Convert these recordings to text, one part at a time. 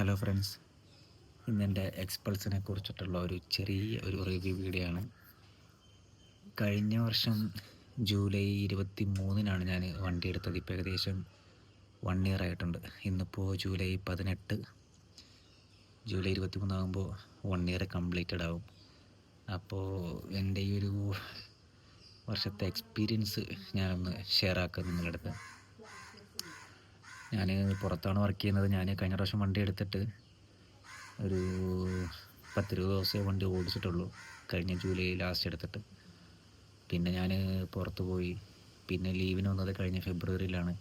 Hello friends ഇന്ന് ഇന്നെന്റെ എക്സ്പൾസിനെ കുറിച്ചിട്ടുള്ള ഒരു ചെറിയ ഒരു റിവ്യൂ വീഡിയോ ആണ് കഴിഞ്ഞ വർഷം ജൂലൈ ഇരുപത്തി മൂന്നിനാണ് ഞാൻ വണ്ടി എടുത്തത്. ഇപ്പോൾ ഏകദേശം വൺ ഇയർ ആയിട്ടുണ്ട്. ഇന്നിപ്പോൾ ജൂലൈ പതിനെട്ട്. ജൂലൈ ഇരുപത്തി മൂന്നാകുമ്പോൾ വൺ ഇയർ കംപ്ലീറ്റഡ് ആവും. അപ്പോൾ എന്റെ ഈ ഒരു വർഷത്തെ എക്സ്പീരിയൻസ് ഞാനൊന്ന് ഷെയർ ആക്കാം നിങ്ങളുടെ അടുത്ത്. ഞാൻ പുറത്താണ് വർക്ക് ചെയ്യുന്നത്. ഞാൻ കഴിഞ്ഞ പ്രാവശ്യം വണ്ടി എടുത്തിട്ട് ഒരു പത്തിരുപത് ദിവസമേ വണ്ടി ഓടിച്ചിട്ടുള്ളൂ. കഴിഞ്ഞ ജൂലൈ ലാസ്റ്റ് എടുത്തിട്ട്. പിന്നെ ഞാൻ പുറത്ത് പോയി. പിന്നെ ലീവിന് വന്നത് കഴിഞ്ഞ ഫെബ്രുവരിയിലാണ്.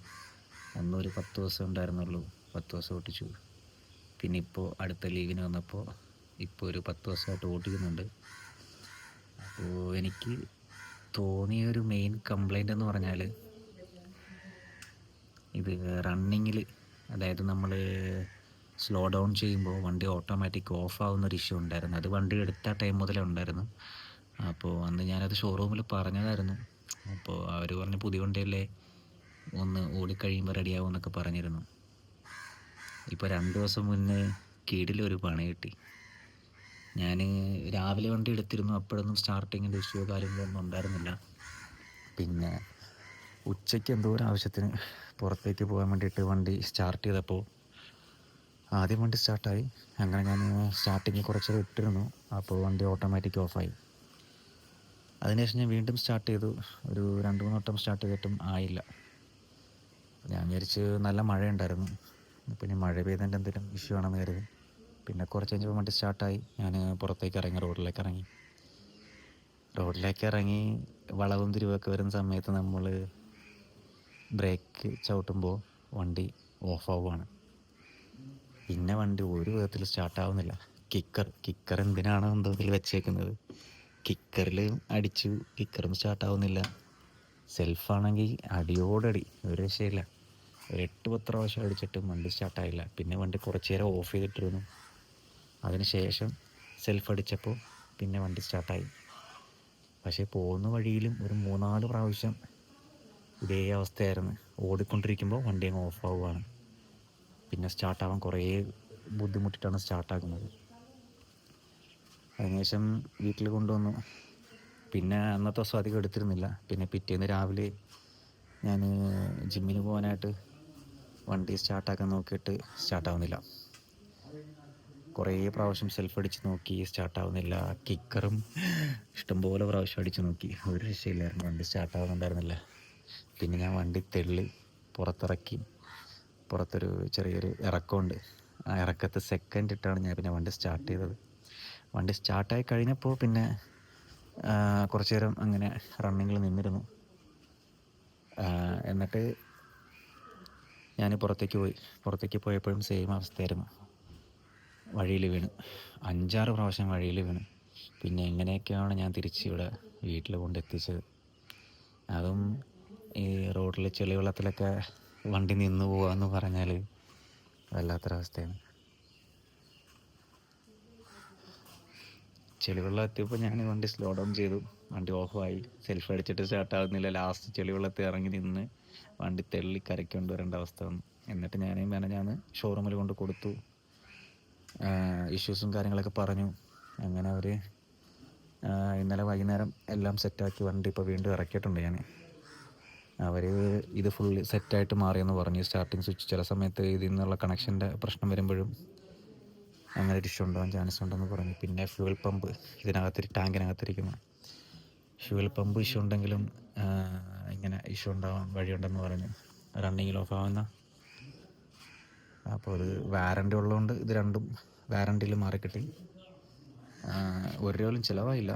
അന്നൊരു പത്ത് ദിവസം ഉണ്ടായിരുന്നുള്ളൂ. പത്ത് ദിവസം ഓട്ടിച്ചു പിന്നെ ഇപ്പോൾ അടുത്ത ലീവിന് വന്നപ്പോൾ ഇപ്പോൾ ഒരു പത്ത് ദിവസമായിട്ട് ഓട്ടിക്കുന്നുണ്ട് അപ്പോൾ എനിക്ക് തോന്നിയ ഒരു മെയിൻ കംപ്ലൈന്റ് എന്ന് പറഞ്ഞാൽ ഇത് റണ്ണിങ്ങിൽ അതായത് നമ്മൾ സ്ലോ ഡൗൺ ചെയ്യുമ്പോൾ വണ്ടി ഓട്ടോമാറ്റിക് ഓഫ് ആവുന്ന ഒരു ഇഷ്യൂ ഉണ്ടായിരുന്നു. അത് വണ്ടി എടുത്ത ടൈം മുതലേ ഉണ്ടായിരുന്നു. അപ്പോൾ അന്ന് ഞാനത് ഷോറൂമിൽ പറഞ്ഞതായിരുന്നു. അപ്പോൾ അവർ പറഞ്ഞു പുതിയ വണ്ടിയല്ലേ ഒന്ന് ഓടിക്കഴിയുമ്പോൾ റെഡിയാവും എന്നൊക്കെ പറഞ്ഞിരുന്നു. ഇപ്പോൾ രണ്ട് ദിവസം മുന്നേ കീടിലൊരു പണി കിട്ടി. ഞാൻ രാവിലെ വണ്ടി എടുത്തിരുന്നു. അപ്പോഴൊന്നും സ്റ്റാർട്ടിങ്ങിന്റെ ഇഷ്യൂ കാര്യങ്ങളൊന്നും ഉണ്ടായിരുന്നില്ല. പിന്നെ ഉച്ചയ്ക്ക് എന്തോ ഒരു ആവശ്യത്തിന് പുറത്തേക്ക് പോകാൻ വേണ്ടിയിട്ട് വണ്ടി സ്റ്റാർട്ട് ചെയ്തപ്പോൾ ആദ്യം വണ്ടി സ്റ്റാർട്ടായി അങ്ങനെ ഞാൻ സ്റ്റാർട്ടിങ് കുറച്ച് ഇട്ടിരുന്നു. അപ്പോൾ വണ്ടി ഓട്ടോമാറ്റിക് ഓഫായി അതിനുശേഷം ഞാൻ വീണ്ടും സ്റ്റാർട്ട് ചെയ്തു. ഒരു രണ്ട് മൂന്ന് വട്ടം സ്റ്റാർട്ട് ചെയ്തിട്ടും ആയില്ല. ഞാൻ വിചാരിച്ച് നല്ല മഴയുണ്ടായിരുന്നു. പിന്നെ മഴ പെയ്തതിന്റെ എന്തെങ്കിലും ഇഷ്യൂ ആണെന്ന് കരുതി. പിന്നെ കുറച്ച് കഴിഞ്ഞപ്പോൾ വണ്ടി സ്റ്റാർട്ടായി ഞാൻ പുറത്തേക്ക് ഇറങ്ങി റോഡിലേക്ക് ഇറങ്ങി. റോഡിലേക്ക് ഇറങ്ങി വളവും തിരിവൊക്കെ വരുന്ന സമയത്ത് നമ്മൾ ബ്രേക്ക് ചവിട്ടുമ്പോൾ വണ്ടി ഓഫാവുകയാണ്. പിന്നെ വണ്ടി ഒരു വിധത്തിൽ സ്റ്റാർട്ടാവുന്നില്ല കിക്കർ കിക്കർ എന്തിനാണ് എന്തതിൽ വെച്ചേക്കുന്നത്? കിക്കറിൽ അടിച്ചു കിക്കറും സ്റ്റാർട്ടാവുന്നില്ല സെൽഫാണെങ്കിൽ അടിയോടടി ഒരു രക്ഷയില്ല. ഒരു എട്ട് പത്ത് പ്രാവശ്യം അടിച്ചിട്ട് വണ്ടി സ്റ്റാർട്ടായില്ല പിന്നെ വണ്ടി കുറച്ച് നേരം ഓഫ് ചെയ്തിട്ടിരുന്നു. അതിന് ശേഷം സെൽഫ് അടിച്ചപ്പോൾ പിന്നെ വണ്ടി സ്റ്റാർട്ടായി പക്ഷേ പോകുന്ന വഴിയിലും ഒരു മൂന്നാൽ പ്രാവശ്യം ഇതേ അവസ്ഥയായിരുന്നു. ഓടിക്കൊണ്ടിരിക്കുമ്പോൾ വണ്ടി ഓഫ് ആവുകയാണ് പിന്നെ സ്റ്റാർട്ടാവാൻ കുറേ ബുദ്ധിമുട്ടിട്ടാണ് സ്റ്റാർട്ടാക്കുന്നത് അതിനുശേഷം വീട്ടിൽ കൊണ്ടുവന്നു. പിന്നെ അന്നത്തെ ദിവസം അധികം എടുത്തിരുന്നില്ല. പിന്നെ പിറ്റേന്ന് രാവിലെ ഞാൻ ജിമ്മിന് പോകാനായിട്ട് വണ്ടി സ്റ്റാർട്ടാക്കാൻ നോക്കിയിട്ട് സ്റ്റാർട്ടാവുന്നില്ല കുറേ പ്രാവശ്യം സെൽഫ് അടിച്ച് നോക്കി സ്റ്റാർട്ടാവുന്നില്ല കിക്കറും ഇഷ്ടംപോലെ പ്രാവശ്യം അടിച്ച് നോക്കി. ഒരു രക്ഷയില്ലായിരുന്നു. വണ്ടി സ്റ്റാർട്ടാവുന്നുണ്ടായിരുന്നില്ല പിന്നെ ഞാൻ വണ്ടി തെള്ളി പുറത്തിറക്കി. പുറത്തൊരു ചെറിയൊരു ഇറക്കമുണ്ട്. ആ ഇറക്കത്തെ സെക്കൻഡ് ഇട്ടാണ് ഞാൻ പിന്നെ വണ്ടി സ്റ്റാർട്ട് ചെയ്തത്. വണ്ടി സ്റ്റാർട്ടായി കഴിഞ്ഞപ്പോൾ പിന്നെ കുറച്ചു നേരം അങ്ങനെ റണ്ണിങ്ങിൽ നിന്നിരുന്നു. എന്നിട്ട് ഞാൻ പുറത്തേക്ക് പോയി. പുറത്തേക്ക് പോയപ്പോഴും സെയിം അവസ്ഥയായിരുന്നു. വഴിയിൽ വീണ്. അഞ്ചാറ് പ്രാവശ്യം വഴിയിൽ വീണ്. പിന്നെ എങ്ങനെയൊക്കെയാണ് ഞാൻ തിരിച്ച് ഇവിടെ വീട്ടിൽ കൊണ്ടെത്തിച്ചത് അതും ഈ റോഡിൽ ചെളി വെള്ളത്തിലൊക്കെ വണ്ടി നിന്ന് പോവാന്ന് പറഞ്ഞാൽ വല്ലാത്തൊരവസ്ഥയാണ്. ചെളിവെള്ളം എത്തിയപ്പോൾ ഞാൻ വണ്ടി സ്ലോ ഡൗൺ ചെയ്തു. വണ്ടി ഓഫായി സെൽഫ് അടിച്ചിട്ട് സ്റ്റാർട്ട് ആകുന്നില്ല ലാസ്റ്റ് ചെളിവെള്ളത്തിൽ ഇറങ്ങി നിന്ന് വണ്ടി തെള്ളി കരയ്ക്ക് കൊണ്ടുവരേണ്ട അവസ്ഥ വന്നു. എന്നിട്ട് ഞാൻ ഷോറൂമിൽ കൊണ്ട് കൊടുത്തു. ഇഷ്യൂസും കാര്യങ്ങളൊക്കെ പറഞ്ഞു. അങ്ങനെ അവർ ഇന്നലെ വൈകുന്നേരം എല്ലാം സെറ്റാക്കി വണ്ടി ഇപ്പോൾ വീണ്ടും ഇറക്കിയിട്ടുണ്ട് ഞാൻ അവർ ഇത് ഫുൾ സെറ്റായിട്ട് മാറിയെന്ന് പറഞ്ഞു. സ്റ്റാർട്ടിങ് സ്വിച്ച് ചില സമയത്ത് ഇതിൽ നിന്നുള്ള കണക്ഷന്റെ പ്രശ്നം വരുമ്പോഴും അങ്ങനെ ഒരു ഇഷ്യൂ ഉണ്ടാകാൻ ചാൻസ് ഉണ്ടെന്ന് പറഞ്ഞു. പിന്നെ ഫ്യൂവൽ പമ്പ് ഇതിനകത്ത് ടാങ്കിനകത്തിരിക്കുന്നു ഫ്യൂവൽ പമ്പ് ഇഷ്യൂ ഉണ്ടെങ്കിലും ഇങ്ങനെ ഇഷ്യൂ ഉണ്ടാവാൻ വഴിയുണ്ടെന്ന് പറഞ്ഞു. റണ്ണിങ്ങിൽ ഓഫ് ആവുന്ന. അപ്പോൾ അത് വാറണ്ടി ഉള്ളതുകൊണ്ട് ഇത് രണ്ടും വാറണ്ടിയിൽ മാറിക്കിട്ടി. ഒരു രൂപയിലും ചിലവായില്ല.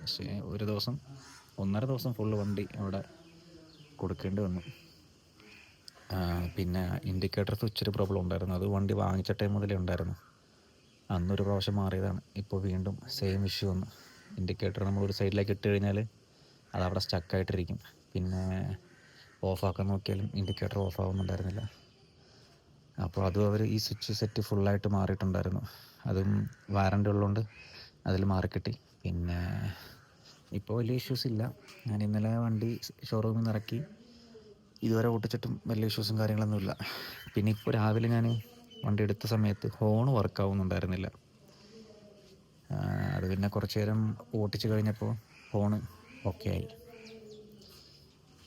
പക്ഷേ ഒരു ദിവസം ഒന്നര ദിവസം ഫുള്ള് വണ്ടി അവിടെ കൊടുക്കേണ്ടി വന്നു. പിന്നെ ഇൻഡിക്കേറ്റർ സ്വിച്ചൊരു പ്രോബ്ലം ഉണ്ടായിരുന്നു. അത് വണ്ടി വാങ്ങിച്ച ടൈം മുതലേ ഉണ്ടായിരുന്നു. അന്നൊരു പ്രാവശ്യം മാറിയതാണ്. ഇപ്പോൾ വീണ്ടും സെയിം ഇഷ്യൂ വന്നു. ഇൻഡിക്കേറ്റർ നമ്മൾ ഒരു സൈഡിലേക്ക് ഇട്ട് കഴിഞ്ഞാൽ അത് അവിടെ സ്റ്റക്കായിട്ടിരിക്കും പിന്നെ ഓഫാക്കാൻ നോക്കിയാലും ഇൻഡിക്കേറ്റർ ഓഫ് ആവുന്നുണ്ടായിരുന്നില്ല. അപ്പോൾ അതും അവർ ഈ സ്വിച്ച് സെറ്റ് ഫുള്ളായിട്ട് മാറിയിട്ടുണ്ടായിരുന്നു. അതും വാറണ്ടി ഉള്ളതുകൊണ്ട് അതിൽ മാറിക്കിട്ടി. പിന്നെ ഇപ്പോൾ വലിയ ഇഷ്യൂസ് ഇല്ല. ഞാൻ ഇന്നലെ വണ്ടി ഷോറൂമിൽ നിന്ന് ഇറക്കി. ഇതുവരെ ഓട്ടിച്ചിട്ടും വലിയ ഇഷ്യൂസും കാര്യങ്ങളൊന്നുമില്ല പിന്നെ ഇപ്പോൾ രാവിലെ ഞാൻ വണ്ടി എടുത്ത സമയത്ത് ഹോൺ വർക്കാവുന്നുണ്ടായിരുന്നില്ല അത് പിന്നെ കുറച്ച് നേരം ഓട്ടിച്ച് കഴിഞ്ഞപ്പോൾ ഹോൺ ഓക്കെ ആയി.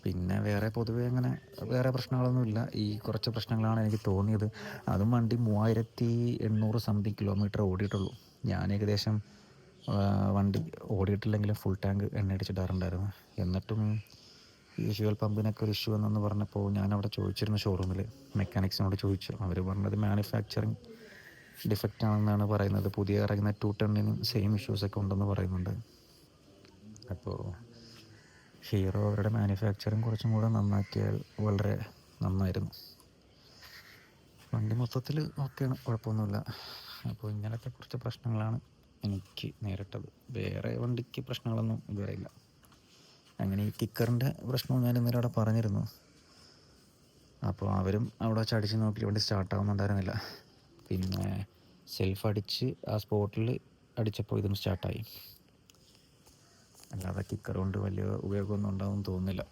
പിന്നെ വേറെ പൊതുവേ അങ്ങനെ വേറെ പ്രശ്നങ്ങളൊന്നുമില്ല ഈ കുറച്ച് പ്രശ്നങ്ങളാണ് എനിക്ക് തോന്നിയത്. അതും വണ്ടി മൂവായിരത്തി എണ്ണൂറ് സംതിങ് കിലോമീറ്റർ ഓടിയിട്ടുള്ളൂ. ഞാൻ ഏകദേശം വണ്ടി ഓടിയിട്ടില്ലെങ്കിലും ഫുൾ ടാങ്ക് എണ്ണ അടിച്ചിടാറുണ്ടായിരുന്നു. എന്നിട്ടും ഈ ഫ്യൂൽ പമ്പിനൊക്കെ ഒരു ഇഷ്യൂ എന്നു പറഞ്ഞപ്പോൾ ഞാൻ അവിടെ ചോദിച്ചിരുന്നു ഷോറൂമിൽ മെക്കാനിക്സിനോട് ചോദിച്ചു. അവർ പറഞ്ഞത് മാനുഫാക്ചറിങ് ഡിഫക്റ്റ് ആണെന്നാണ് പറയുന്നത്. പുതിയ ഇറങ്ങുന്ന ടു ടെണ്ണിന് സെയിം ഇഷ്യൂസൊക്കെ ഉണ്ടെന്ന് പറയുന്നുണ്ട്. അപ്പോൾ ഹീറോ അവരുടെ മാനുഫാക്ചറിങ് കുറച്ചും കൂടെ നന്നാക്കിയാൽ വളരെ നന്നായിരുന്നു. വണ്ടി മൊത്തത്തിൽ ഓക്കെയാണ് കുഴപ്പമൊന്നുമില്ല. അപ്പോൾ ഇങ്ങനത്തെ കുറച്ച് പ്രശ്നങ്ങളാണ്. എനിക്ക് നേരിട്ടത് വേറെ വണ്ടിക്ക് പ്രശ്നങ്ങളൊന്നും ഇതുവരെ ഇല്ല അങ്ങനെ ഈ കിക്കറിന്റെ പ്രശ്നവും ഞാൻ ഇന്നലെ അവിടെ പറഞ്ഞിരുന്നു. അപ്പോൾ അവരും അവിടെ വെച്ച് അടിച്ച് നോക്കി വണ്ടി സ്റ്റാർട്ടാവുന്നുണ്ടായിരുന്നില്ല പിന്നെ സെൽഫ് അടിച്ച് ആ സ്പോട്ടിൽ അടിച്ചപ്പോൾ ഇതും സ്റ്റാർട്ടായി അല്ലാതെ കിക്കർ കൊണ്ട് വലിയ ഉപയോഗമൊന്നും ഉണ്ടാവും തോന്നുന്നില്ല.